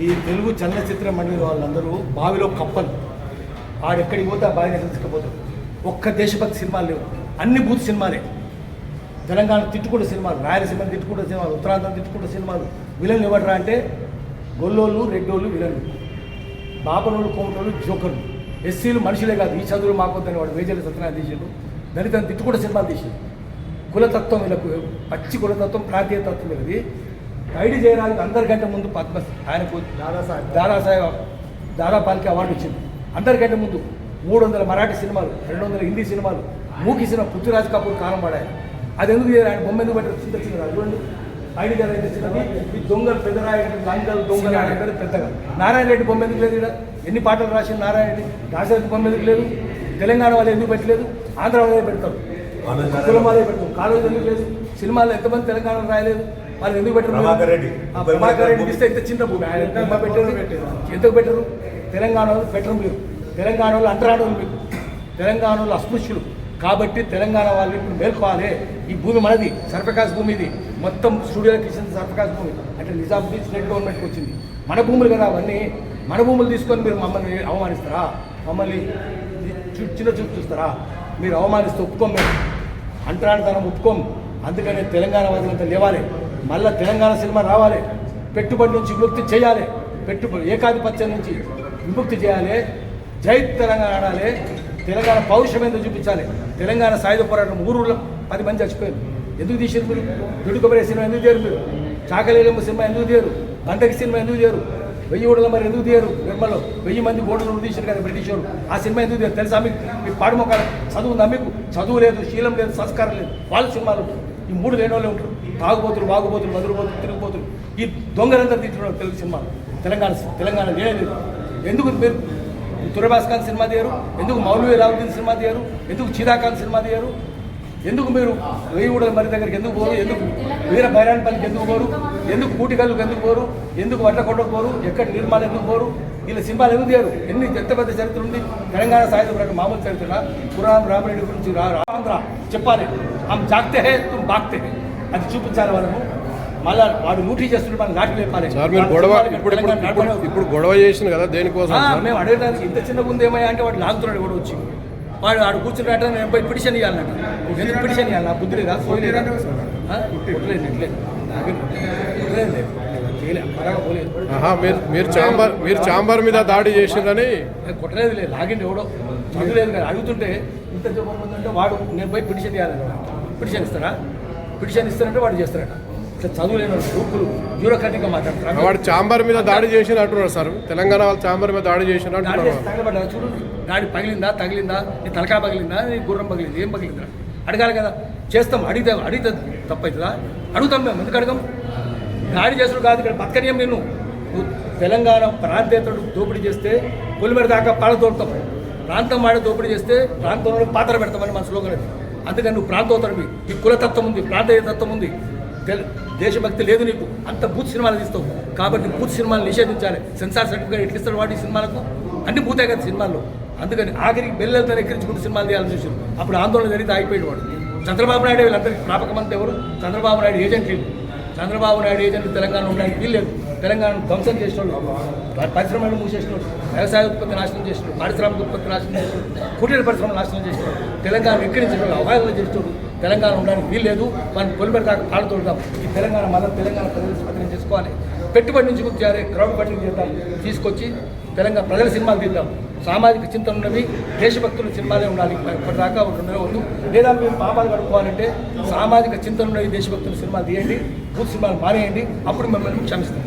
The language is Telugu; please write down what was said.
ఈ తెలుగు చలనచిత్ర మండలి వాళ్ళందరూ బావిలో కప్పలు. ఆడెక్కడికి పోతే ఆ బావిని తీసుకుపోతారు. ఒక్క దేశభక్తి సినిమాలు లేవు. అన్ని బూత్ సినిమాలే. తెలంగాణ తిట్టుకుంటే సినిమాలు రాయలసీమ తిట్టుకుంటే సినిమాలు ఉత్తరాంధ్ర తిట్టుకుంటే సినిమాలు. విలన్లు ఎవడరా అంటే గొల్లోళ్ళు రెడ్డోళ్ళు విలన్లు. బాపనోళ్ళు కోమటోళ్ళు జోకర్లు. ఎస్సీలు మనుషులే కాదు. ఈ చదువులు మాకొద్దని వాడు వేజల సత్యనారాయణ తీసాడు. దళితం తిట్టుకుంటే సినిమాలు తీసాడు. కులతత్వం వీళ్ళకు పచ్చి కులతత్వం ప్రాంతీయ తత్వం ఇది ఐడి జయరాజు అందరికంటే ముందు పద్మ ఆయనకు దాదాసాహెబ్. దాదాసాహెబ్ దాదాపాలికి అవార్డు వచ్చింది అందరికంటే ముందు మూడు వందల మరాఠీ సినిమాలు రెండు వందల హిందీ సినిమాలు మూకి సినిమా పృథ్వీరాజ్ కపూర్ కాలం పడాయి అది ఎందుకు చేయరు? ఆయన బొమ్మ ఎందుకు పెట్టారు? చిన్న చిన్న చూడండి. ఐడి జయరాజు తెచ్చినది ఈ దొంగలు పెద్దరాయ లంగలు దొంగలు అంటే పెద్దగా. నారాయణ రెడ్డి బొమ్మ ఎందుకు లేదు ఇక్కడ ఎన్ని పాటలు రాసిన నారాయణ రెడ్డి? దాశరథి బొమ్మ ఎందుకు లేదు? తెలంగాణ వాళ్ళు ఎందుకు పెట్టలేదు? ఆంధ్ర వాళ్ళే పెడతారు. కులం వాళ్ళే పెడతారు. కాలేజ్ ఎందుకు లేదు? సినిమాలు ఎంతమంది తెలంగాణ రాయలేదు? వాళ్ళు ఎందుకు పెట్టరు ప్రభాకర్ రెడ్డి. ఇస్తే ఇంత చిన్న భూమి. ఆయన ఎంత పెట్టారు? ఎందుకు పెట్టరు? తెలంగాణ వాళ్ళు పెట్టరు మీరు. తెలంగాణ వాళ్ళు అంటరాడు మీకు తెలంగాణ వాళ్ళు అస్పృశ్యులు. కాబట్టి తెలంగాణ వాళ్ళు ఇప్పుడు మేల్కోవాలి. ఈ భూమి మనది సర్ఫకాస్ భూమి ఇది. మొత్తం స్టూడియోకి ఇచ్చింది సర్ఫకాస్ భూమి. అంటే నిజాముద్దీన్ స్టేట్ గవర్నమెంట్కి వచ్చింది. మన భూములు కదా అవన్నీ. మన భూములు తీసుకొని మీరు మమ్మల్ని అవమానిస్తారా? మమ్మల్ని చిన్న చూపు చూస్తారా? మీరు అవమానిస్తే ఒప్పుకోం మేము. అంటరానితనం ఒప్పుకోం. అందుకనే తెలంగాణ వాదులంతా లేవాలి. మళ్ళా తెలంగాణ సినిమా రావాలి. పెట్టుబడి నుంచి విముక్తి చేయాలి. పెట్టుబడి ఏకాధిపత్యం నుంచి విముక్తి చేయాలి. జై తెలంగాణ ఆడాలి. తెలంగాణ పౌరుషం ఎందుకు చూపించాలి. తెలంగాణ సాయుధ పోరాటం ఊరులో పది మంది చచ్చిపోయారు. ఎందుకు తీసారు మీరు? దుడుకొబరే సినిమా ఎందుకు తీయరు మీరు? చాకలేలమ్మ సినిమా ఎందుకు తీయరు? బండకి సినిమా ఎందుకు తీయరు? వెయ్యి ఓడల మరి ఎందుకు తీయరు? నిర్మలో వెయ్యి మంది ఓడలు తీశారు కదా బ్రిటిష్ వారు. ఆ సినిమా ఎందుకు తీయరు? తెలుసా మీకు? మీ పాడుమొక్క చదువు నమ్మికు చదువు లేదు శీలం లేదు సంస్కారం లేదు. వాళ్ళ సినిమాలు ఈ మూడు లేని వాళ్ళే ఉంటారు. తాగుబోతులు వాగుబోతులు మధురబోతులు తిరిగిపోతులు ఈ దొంగలంతా తింటున్నారు తెలుగు సినిమా. తెలంగాణ తెలంగాణ లేదు. ఎందుకు మీరు తురబాస్ఖాన్ సినిమా తీయరు. ఎందుకు మౌలవీ రావుద్దీన్ సినిమా తీయరు? ఎందుకు చీదాఖాన్ సినిమా తీయరు? ఎందుకు మీరు వెయ్యి మరి దగ్గరికి ఎందుకు పోరు? ఎందుకు వీర బైరాన్పల్లికి ఎందుకు పోరు? ఎందుకు కూటికల్లుకి ఎందుకు పోరు? ఎందుకు వడ్లకొండకు పోరు? ఎక్కడ నిర్మాణం ఎందుకు పోరు? వీళ్ళ సినిమాలు ఎందుకు తీయరు? ఎన్ని ఎంత పెద్ద చరిత్ర ఉంది? తెలంగాణ సాయుధ పోరాటం మామూలు చరిత్ర పురాణం రామరెడ్డి గురించి రా రా- ఆంధ్ర చెప్పాలి. ఆమె జాగ్తే హే తుమ్ బాగ్తే హే. అది చూపించాలి వాళ్ళను మళ్ళా వాడు లూటీ చేస్తుంటే మనం నాటి లేపాలి. సార్ మీరు గొడవ ఇప్పుడు ఇప్పుడు గొడవ చేసిన కదా దేనికోసం? మేము అడగడానికి ఇంత చిన్న ముందు ఏమయ్యా అంటే వాడు లాగుతున్నాడు కూడా వచ్చి. వాడు ఆడు కూర్చున్నట్టు నేను పోయి పిటిషన్ ఇవ్వాలన్నట్టు ఎందుకు పిటిషన్ ఇవ్వాలి నా బుద్ధి లేదా? కొట్టలేదు మీరు మీరు చాంబర్ మీరు చాంబర్ మీద దాడి చేసిందని నేను కొట్టలేదు లేదు. లాగిండి ఎవడో. చదువులేదు కదా. అడుగుతుంటే ఇంత చెప్పం ఉందంటే వాడు నేను పోయి పిటిషన్ ఇవ్వాలని పిటిషన్ ఇస్తారా? పిటిషన్ ఇస్తారంటే వాడు చేస్తారట ఇట్లా చదువులేని గ్రూపులు బ్యూరోక్రాటిక్గా మాట్లాడతారు వాడు చాంబర్ మీద దాడి చేసిన అంటున్నారు సార్. తెలంగాణ వాళ్ళు చాంబర్ మీద దాడి చేసిన చేసి చూడు గాడి పగిలిందా తగిలిందా? నీ తలకాయ పగిలిందా నీ గుర్రం పగిలింది ఏం పగిలిందా అడగాలి కదా. చేస్తాం అడిగితే అడిగితే తప్పవుతుందా అడుగుతాం మేము ఎందుకు అడగం? గాడి చేసుడు కాదు ఇక్కడ బతకనీయం నేను తెలంగాణ ప్రాంతేతరుడు దోపిడీ చేస్తే పొలిమెడ దాకా పాల తోడతాం ప్రాంతం వాడే దోపిడీ చేస్తే ప్రాంతంలో పాత్ర పెడతామని మన స్లోగన్ అందుకని నువ్వు ప్రాంతోత్తరవి ఈ కులతత్వం ఉంది ప్రాంతీయ తత్వం ఉంది దేశభక్తి లేదు నీకు. అంత బూత్ సినిమాలు తీస్తావు. కాబట్టి బూత్ సినిమాలు నిషేధించాలి. సెన్సార్ సర్టిఫికేట్ ఎట్లు ఇస్తాడు వాడి సినిమాలకు? అన్ని బూతే కదా సినిమాల్లో. అందుకని ఆఖరికి బెల్లెలతో ఎక్కించుకుంటూ సినిమాలు తీయాలని చూసారు అప్పుడు ఆందోళన జరిగితే ఆగిపోయేవాడు. చంద్రబాబు నాయుడు వీళ్ళందరికీ ప్రాపక మంత్రి ఎవరు? చంద్రబాబు నాయుడు ఏజెంట్ చంద్రబాబు నాయుడు ఏజెంట్ తెలంగాణ ఉండడానికి వీల్లేదు తెలంగాణ ధ్వంసం చేసిన వాళ్ళు పరిశ్రమలు మూసేసిన వ్యవసాయ ఉత్పత్తి నాశనం చేసిన పారిశ్రామిక ఉత్పత్తి నాశనం చేసిన కుటీర పరిశ్రమలు నాశనం చేసిన తెలంగాణ విక్రించిన వాళ్ళు అవగాహన తెలంగాణ ఉండడానికి వీల్లేదు మనం పొలిపెడి దాకా పాడుతుంటాం ఈ తెలంగాణ మళ్ళీ తెలంగాణ ప్రజలు స్వాధీనం చేసుకోవాలి. పెట్టుబడి నుంచి గుర్తు చేయాలి క్రౌడ్ ఫండింగ్ చేద్దాం. తీసుకొచ్చి తెలంగాణ ప్రజల సినిమాలు తీద్దాం. సామాజిక చింతన ఉన్నవి దేశభక్తుల సినిమాలే ఉండాలి. ఇప్పటిదాకా ఉండే ఉంది లేదా మీరు పాపాలు కడుక్కోవాలంటే సామాజిక చింతన ఉన్నవి దేశభక్తుల సినిమాలు తీయండి పూర్తి సినిమాలు మానేయండి అప్పుడు మిమ్మల్ని క్షమిస్తాం.